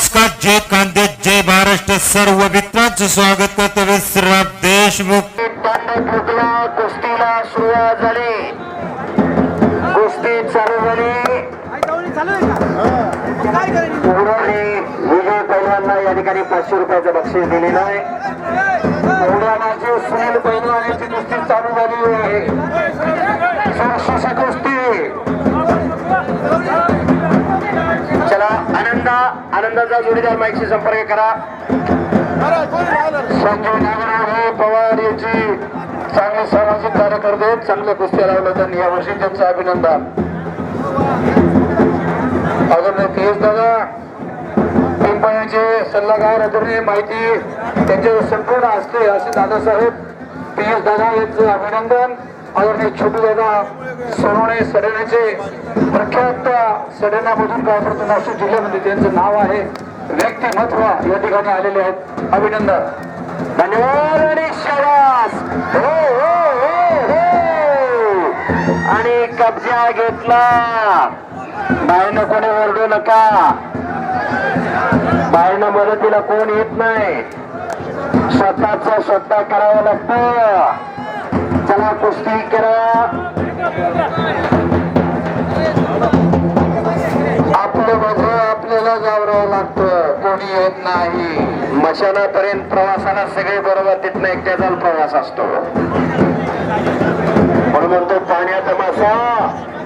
नमस्कार जय कांदे जय महाराष्ट्र. सर्व मित्रांचं स्वागत करतो विश्राम देशमुख. कुस्तीला सुरुवात झाली कुस्ती चालू झाली. विजय या ठिकाणी पाचशे रुपयाचं बक्षीस दिलेलं आनंदाचा जोडीदार माईकशी संपर्क करा. संजय नागराव हे पवार याची चांगले सामाजिक कार्य चांगल्या कुस्त्या लावल्या त्यांनी. यावर्षी त्यांचं अभिनंदन. अजून पी एस दादा. पिंपळ्याचे सल्लागार आदरणीय माहिती त्यांच्या संपूर्ण असते असे दादासाहेब पी एस दादा यांचं अभिनंदन. आदरणीय छोटू दादा सोनवणे सडेण्याचे प्रख्यात सडेण्यामधून काय करतो नाशिक जिल्ह्यामध्ये त्यांचं नाव आहे. व्यक्तिमत्व या ठिकाणी आलेले आहेत. अभिनंदन. धन्यवाद आणि शाबास. हो हो हो हो. आणि कब्जा घेतला. बाईनं कोणी ओरडू नका. बाहेरनं मदतीला कोण येत नाही. स्वतःच स्वतः करावं लागतं. चला कुस्ती करा. आपलं माझं आपल्याला जावरावं लागतं. कोणी येत नाही. मशानापर्यंत प्रवासाला सगळे बरोबर तिथनं एकट्याचा प्रवास असतो. म्हणून म्हणतो पाण्याचा मासा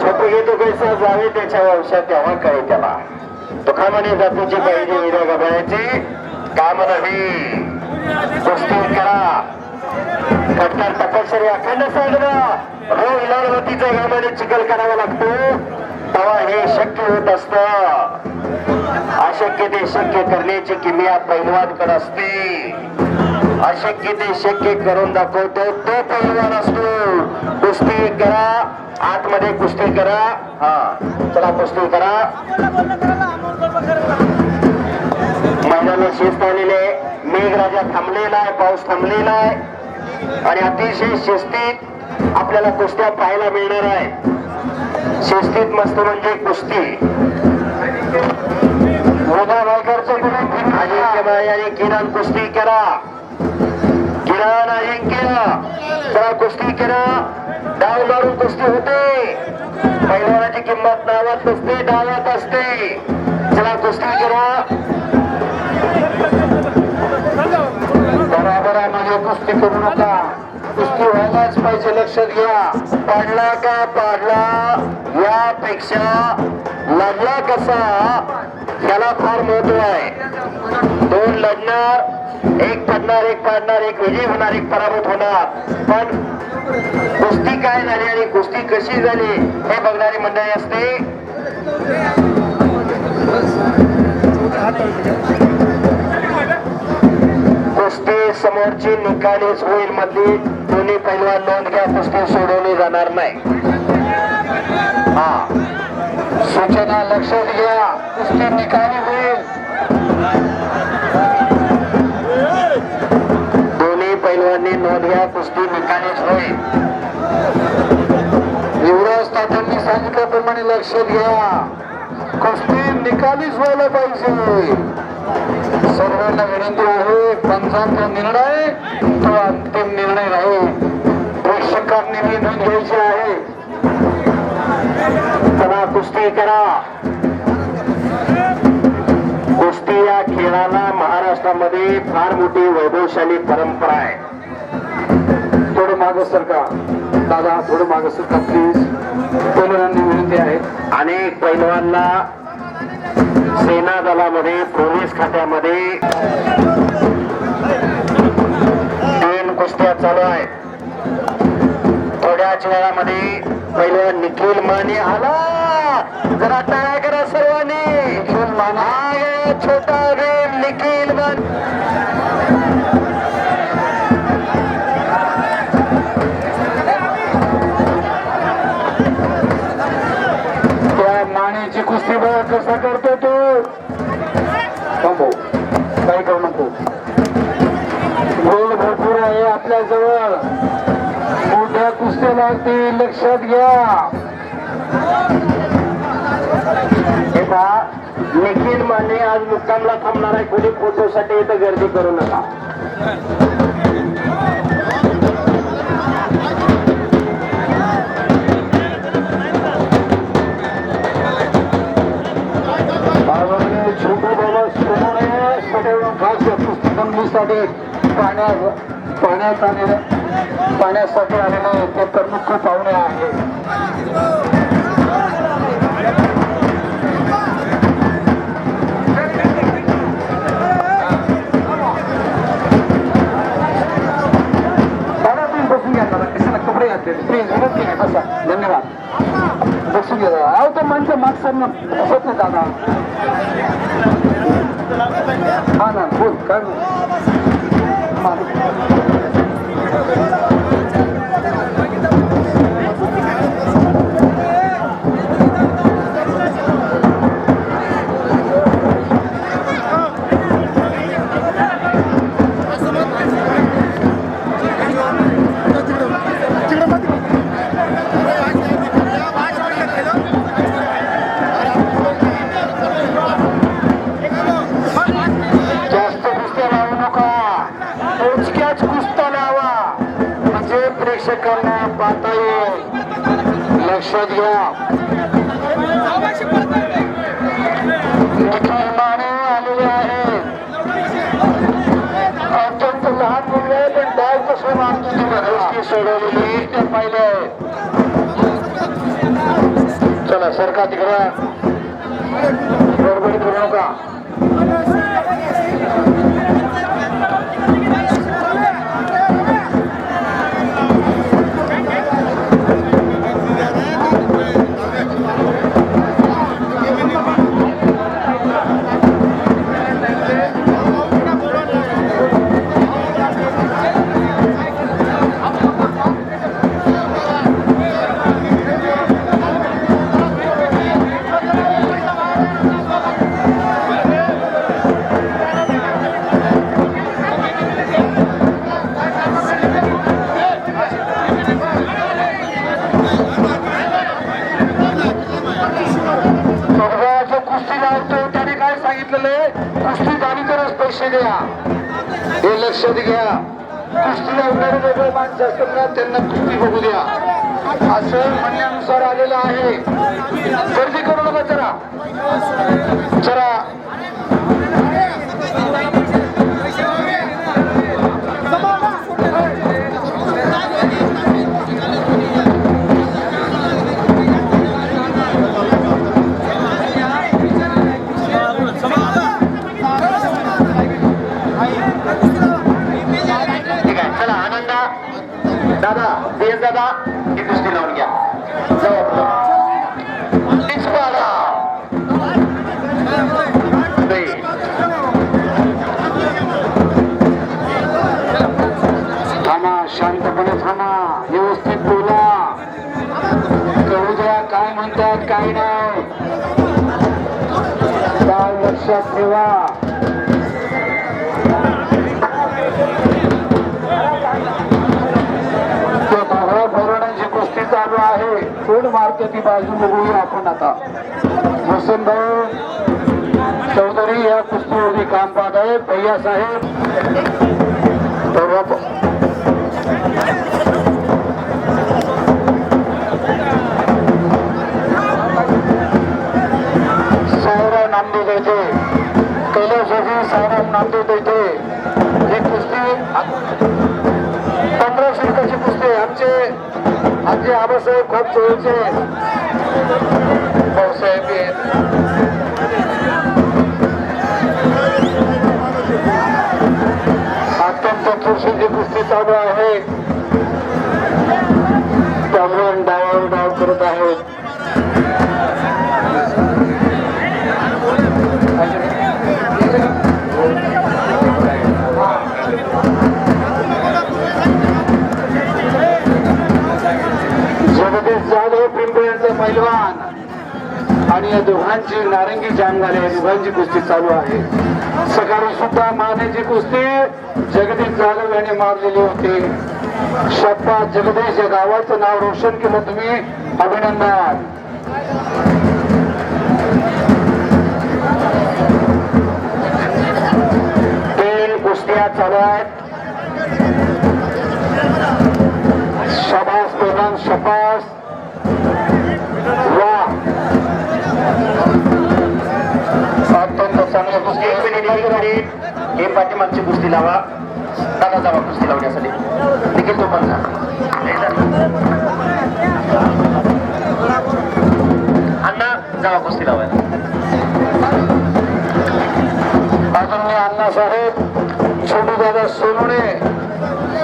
छोट घेतो कैसा जावे त्याच्या वंशात तेव्हा कळे त्याला. तुकामाने जातीची पाहिजे हिऱ्या गबाळ्याची काम नाही. कुस्ती करा. कट्टर तपश्चरी अखंड साधना. रोग लालवतीचा घामाने चिखल करावा लागतो. तेव्हा हे शक्य होत असत. अशक्य ते शक्य करण्याची किमिया पैलवानकडे असते. अशक्य ते शक्य करून दाखवतो. तो पैलवान असतो. कुस्ती करा. आतमध्ये कुस्ती करा. हा. चला कुस्ती करा. मैदानाला शिस्त आलेले मेघ मेघराजा थांबलेला आहे. पाऊस थांबलेला आहे. आणि अतिशय शिस्तीत आपल्याला कुस्त्या पाहायला मिळणार आहे. शिस्तीत मस्त म्हणजे कुस्ती. आणि किरण कुस्ती करा. किरण अजिंक्य चला कुस्ती करा. डाव मारून कुस्ती होते. पैलवानाची किंमत नावात नसते डावात असते. चला कुस्ती करा बरोबर आहे कुस्ती करू नका कुस्ती व्हायलाच पाहिजे लक्षात घ्या. पाडला का पाडला यापेक्षा लढला कसा याला फार महत्त्व आहे. दोन लढणार एक पडणार एक पाडणार एक विजय होणार एक पराभूत होणार. पण कुस्ती काय झाली आणि कुस्ती कशी झाली हे बघणारी मंडळी असते. कुस्ती समोरची निकालीच होईल मधली. दोन्ही पैलवान नोंद घ्या कुस्ती सोडवली जाणार नाही. हा. सूचना लक्षात घ्या कुस्ती निकाली होईल. दोन्ही पैलवांनी नोंद घ्या कुस्ती निकालीच होईल. युवराज तात्यांनी सांगितल्याप्रमाणे लक्षात घ्या. कुस्ती निकालीच व्हायला पाहिजे. सर्वांना विनंती आहे पंचांचा निर्णय तो अंतिम निर्णय नाही प्रेक्षकांनी मी नोंद घ्यायची आहे. चला कुस्ती करा. कुस्ती या खेळाला महाराष्ट्रामध्ये फार मोठी वैभवशाली परंपरा आहे. थोडं माग सरका दादा थोडं माग सरका प्लीज पैलवानांनी विनंती आहे अनेक पैलवानला सेना दलामध्ये पोलीस खात्यामध्ये तीन कुस्त्या चालू आहेत. थोड्याच वेळामध्ये पहिलं निखिल माने आला. जरा टाळ्या करा सर्वांनी. निखिल माने. छोटा भीम निखिल मान. त्या मानेची कुस्ती बघ कसा करतो. काही करू नको. गोल भरपूर आहे आपल्या जवळ मोठ्या कुस्त्या लागतील लक्षात घ्या. निखिल माने आज मुक्कामला थांबणार आहे. कोणी फोटोसाठी इथं गर्दी करू नका. पुस्तकांसाठी पाण्या पाण्यात आलेले पाण्यासाठी आलेले ते प्रमुख पाहुणे आहेत तुम्ही बसून कपडे घातले? आहे. धन्यवाद. बसून घ्या अहो तर माणसं मागसांना बसत नाही दादा. हा ना बोल काय बोल पाहिले चला सरका तिकडं गडबडी करू नका माणसं त्यांना कुस्ती बघू द्या. असं म्हणण्यानुसार आलेलं आहे. गर्दी करू नका जरा. काय म्हणतात काय नाही काय लक्षात ठेवा कोण ती बाजू बघूया आपण आता. वसंत चौधरी या कुस्तीवरती काम पाहत आहेत. भैया साहेब. तेव्हा सायराव नामदेव येथे कैलासवासी सायराव नामदेव येथे ही कुस्ती पंधराशे रुपयाची कुस्ती आमचे आमचे आबासाहेब खूप जवळचे भाऊसाहेब बी आहेत अत्यंत चुरशीची कुस्ती चालू आहे त्यामुळे डावावर डाव आणि या दोघांची नारंगी जाम झाली आहे दोघांची कुस्ती चालू आहे. सकाळी सुद्धा मानेची कुस्ती जगदीश जाधव यांनी मारलेली होती. शप्पा जगदीश या गावाचं नाव रोशन केलं तुम्ही. अभिनंदन. चालू आहेत. शबास प्रधान शपास वा अत्यंत चांगल्या कुस्ती एक मिनिट एक मिनिट हे पाठीमागची कुस्ती लावा. दादा जावा कुस्ती लावण्यासाठी. निखिल तो पण जा. अण्णा जावा कुस्ती लावायला. आदरणीय अण्णासाहेब छोटू दादा सोनवणे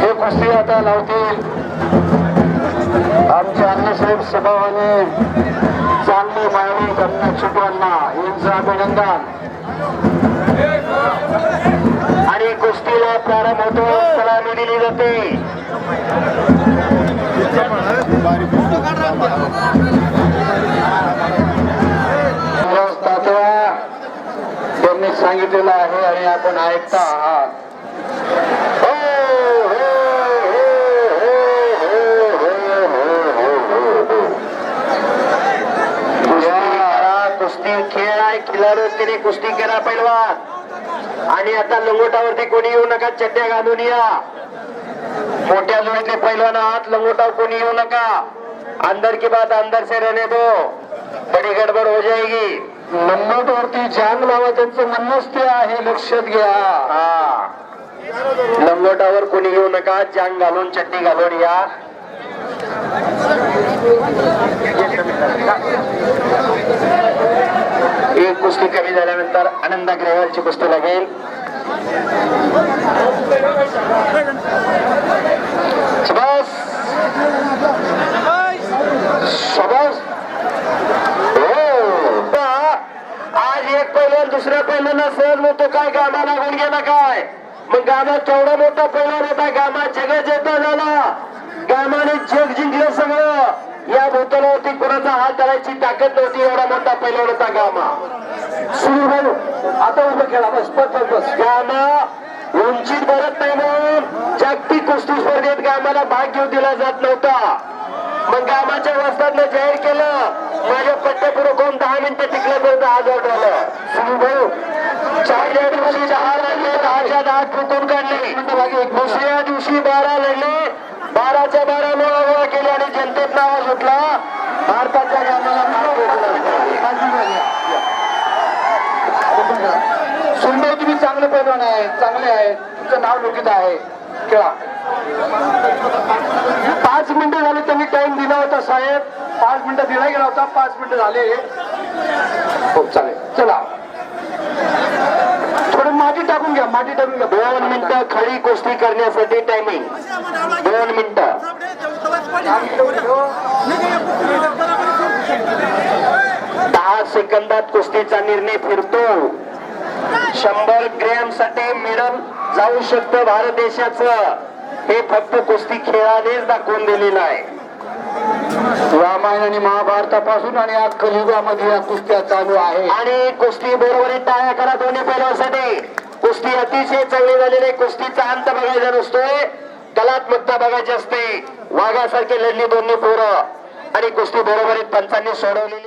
हे कुस्ती आता लावतील. आमचे अण्णासाहेब स्वभावाने चांगली मागणी त्यांना छोटू यांचं अभिनंदन. आणि कुस्तीला प्रारंभ होतो. सलामी दिली जाते. त्यांनी सांगितलेलं आहे आणि आपण ऐकता आहात. हो, खेळ आहे खिलाडू तिने कुस्ती करा पैलवान. आणि आता लंगोटावरती कोणी येऊ नका चड्ड्या घालून या. मोठ्या जोडीतले पैलवान आहात लंगोटावर कोणी येऊ नका. अंदर की बात अंदर से रहने दो. बडी गडबड हो जाएगी. नंबरवरती जांग लावा त्यांचं म्हणणंच ते आहे लक्षात घ्या. हा. लंगोटावर कोणी येऊ नका जांग घालून चड्डी घालून या. कुस्ती कमी झाल्यानंतर आनंद अग्रवालची कुस्ती लागेल. हो. आज एक पैलवान दुसऱ्या पैलवाना सहज होतो काय गामा लागून गेला काय? मग गामा केवढा मोठा पैलवान होता गामा जगत येता झाला. गामाने जग जिंकलं सगळं. या भूतलावरती कोणाचा हात धरायची ताकद नव्हती एवढा मोठा पैलवान होता गामा सुरू भाऊ आता उभं केला बस बस बस बस. गामा उंचीत भरत नाही म्हणून जागतिक कुस्ती स्पर्धेत गामाला भाग घेऊ दिला जात नव्हता. मग गामाच्या वस्तादनं जाहीर केलं माझ्या पट्ट्यापुढे कोण दहा मिनिटं टिकलं तर दहा हजार डॉलर सुनील भाऊ चारच्या दिवशी दहा लढले दहाच्या दहा ठोकून काढले दुसऱ्या दिवशी बारा लढले बाराच्या बारा लोळा गोळा केले आणि जनतेत नाव सुटला भारताच्या गामाला नाव सुनभाऊ तुम्ही चांगले पैलवान आहे. आहे तुमचं नाव लोकित आहे. खेळा. पाच मिनिटं झाले त्यांनी टाइम दिला होता साहेब. पाच मिनिटं दिला गेला होता. पाच मिनिटं झाले. हो चालेल. चला. थोडं माती टाकून घ्या. माती टाकून घ्या. दोन मिनिटं खळी कुस्ती करण्यासाठी टायमिंग दोन मिनिटं. दहा सेकंदात कुस्तीचा निर्णय फिरतो. शंभर ग्रॅमसाठी मेडल जाऊ शकतं भारत देशाचं. हे फक्त कुस्ती खेळानेच दाखवून दिलेलं आहे. रामायण आणि महाभारतापासून आणि या कलियुगामध्ये या कुस्त्या चालू आहे. आणि कुस्ती बरोबर टाळ्या करा दोन्ही पैलवासाठी कुस्ती अतिशय चांगली झालेली आहे कुस्तीचा अंत बघायचा नसतोय. कलात्मकता बघायची असते. वाघासारखे लढली दोन्ही पोरं. आणि कुस्ती बरोबर पंचांनी सोडवलेली.